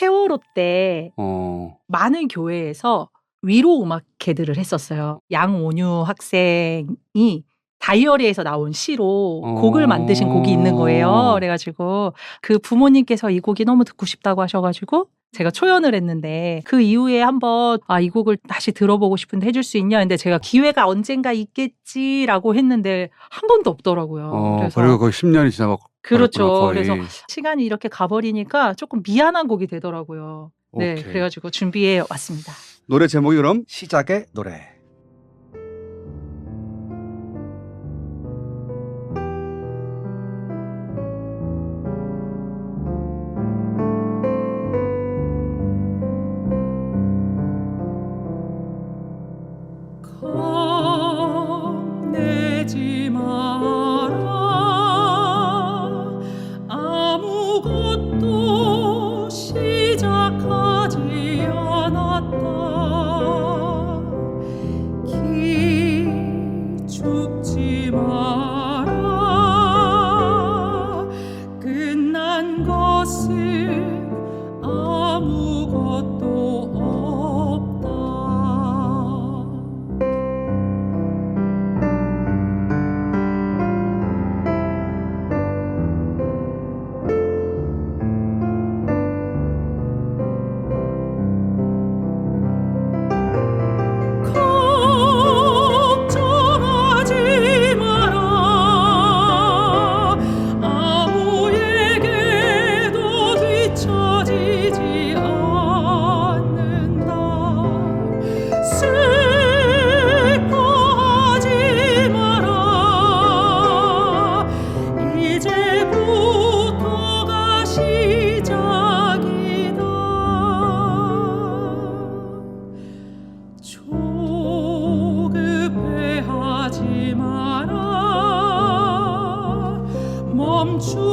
세월호 때 어. 많은 교회에서 위로 음악회들을 했었어요. 양온유 학생이 다이어리에서 나온 시로 어. 곡을 만드신 곡이 있는 거예요. 그래가지고 그 부모님께서 이 곡이 너무 듣고 싶다고 하셔가지고 제가 초연을 했는데 그 이후에 한번 아 이 곡을 다시 들어보고 싶은데 해줄 수 있냐 근데 제가 기회가 언젠가 있겠지라고 했는데 한 번도 없더라고요. 어, 그래서 그리고 거의 10년이 지나고 그렇죠. 그래서 시간이 이렇게 가버리니까 조금 미안한 곡이 되더라고요. 네, 오케이. 그래가지고 준비해 왔습니다. 노래 제목이 그럼 시작의 노래. come true.